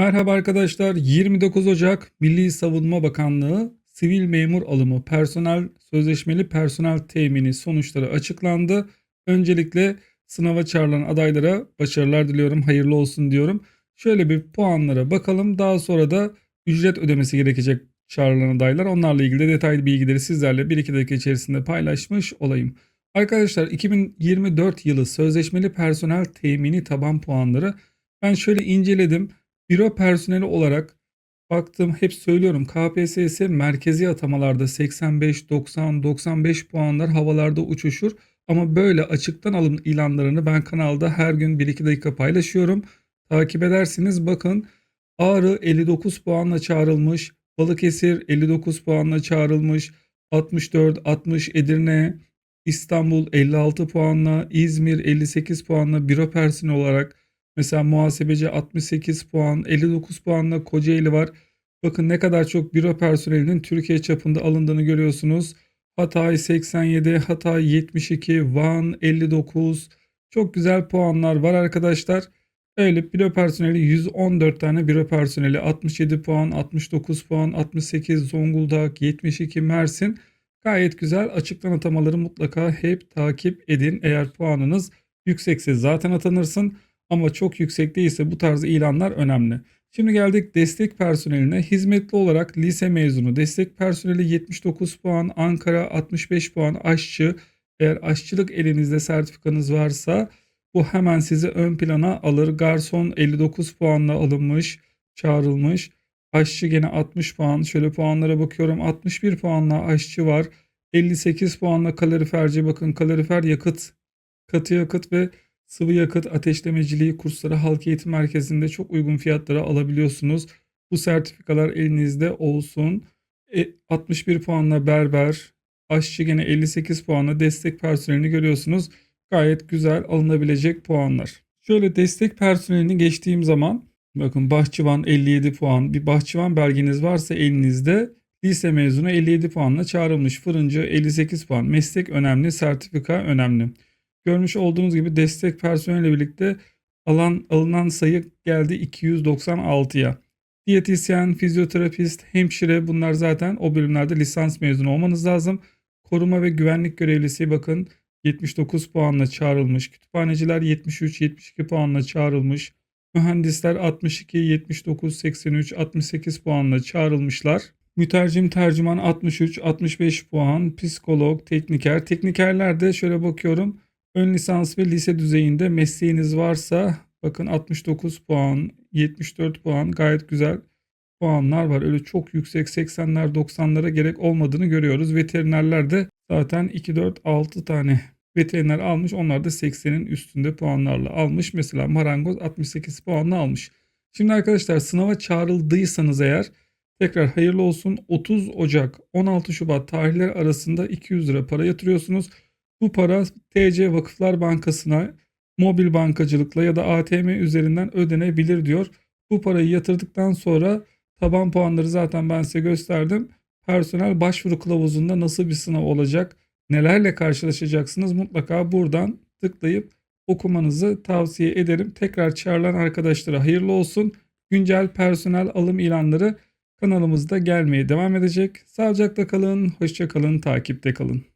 Merhaba arkadaşlar. 29 Ocak Milli Savunma Bakanlığı sivil memur alımı personel sözleşmeli personel temini sonuçları açıklandı. Öncelikle sınava çağrılan adaylara başarılar diliyorum. Hayırlı olsun diyorum. Şöyle bir puanlara bakalım. Daha sonra da ücret ödemesi gerekecek çağrılan adaylar. Onlarla ilgili de detaylı bilgileri sizlerle 1-2 dakika içerisinde paylaşmış olayım. Arkadaşlar 2024 yılı sözleşmeli personel temini taban puanları ben şöyle inceledim. Büro personeli olarak baktım hep söylüyorum KPSS merkezi atamalarda 85, 90, 95 puanlar havalarda uçuşur. Ama böyle açıktan alım ilanlarını ben kanalda her gün 1-2 dakika paylaşıyorum. Takip edersiniz bakın Ağrı 59 puanla çağrılmış. Balıkesir 59 puanla çağrılmış. 64, 60 Edirne, İstanbul 56 puanla, İzmir 58 puanla büro personeli olarak Mesela muhasebeci 68 puan, 59 puanla Kocaeli var. Bakın ne kadar çok büro personelinin Türkiye çapında alındığını görüyorsunuz. Hatay 87, Hatay 72, Van 59. Çok güzel puanlar var arkadaşlar. Öyle büro personeli 114 tane büro personeli 67 puan, 69 puan, 68 Zonguldak, 72 Mersin. Gayet güzel açıktan atamaları mutlaka hep takip edin. Eğer puanınız yüksekse zaten atanırsın. Ama çok yüksek değilse bu tarz ilanlar önemli. Şimdi geldik destek personeline. Hizmetli olarak lise mezunu destek personeli 79 puan, Ankara 65 puan, aşçı. Eğer aşçılık elinizde sertifikanız varsa bu hemen sizi ön plana alır. Garson 59 puanla alınmış, çağrılmış. Aşçı gene 60 puan. Şöyle puanlara bakıyorum. 61 puanla aşçı var. 58 puanla kaloriferci. Bakın kalorifer yakıt, katı yakıt ve Sıvı yakıt ateşlemeciliği kursları halk eğitim merkezinde çok uygun fiyatlara alabiliyorsunuz. Bu sertifikalar elinizde olsun. E, 61 puanla berber, aşçı gene 58 puanla destek personelini görüyorsunuz. Gayet güzel alınabilecek puanlar. Şöyle destek personelini geçtiğim zaman bakın bahçıvan 57 puan. Bir bahçıvan belgeniz varsa elinizde lise mezunu 57 puanla çağrılmış. Fırıncı 58 puan. Meslek önemli, sertifika önemli. Görmüş olduğunuz gibi destek personeliyle birlikte alan alınan sayı geldi 296'ya. Diyetisyen, fizyoterapist, hemşire bunlar zaten o bölümlerde lisans mezunu olmanız lazım. Koruma ve güvenlik görevlisi bakın 79 puanla çağrılmış. Kütüphaneciler 73-72 puanla çağrılmış. Mühendisler 62, 79, 83, 68 puanla çağrılmışlar. Mütercim tercüman 63, 65 puan. Psikolog, tekniker. Teknikerlerde şöyle bakıyorum. Ön lisans ve lise düzeyinde mesleğiniz varsa bakın 69 puan, 74 puan gayet güzel puanlar var. Öyle çok yüksek 80'ler 90'lara gerek olmadığını görüyoruz. Veterinerler de zaten 2 4 6 tane veteriner almış. Onlar da 80'in üstünde puanlarla almış. Mesela marangoz 68 puanla almış. Şimdi arkadaşlar sınava çağrıldıysanız eğer tekrar hayırlı olsun. 30 Ocak 16 Şubat tarihler arasında 200 lira para yatırıyorsunuz. Bu para TC Vakıflar Bankası'na mobil bankacılıkla ya da ATM üzerinden ödenebilir diyor. Bu parayı yatırdıktan sonra taban puanları zaten ben size gösterdim. Personel başvuru kılavuzunda nasıl bir sınav olacak, nelerle karşılaşacaksınız mutlaka buradan tıklayıp okumanızı tavsiye ederim. Tekrar çağrılan arkadaşlara hayırlı olsun. Güncel personel alım ilanları kanalımızda gelmeye devam edecek. Sağlıcakla kalın, hoşça kalın, takipte kalın.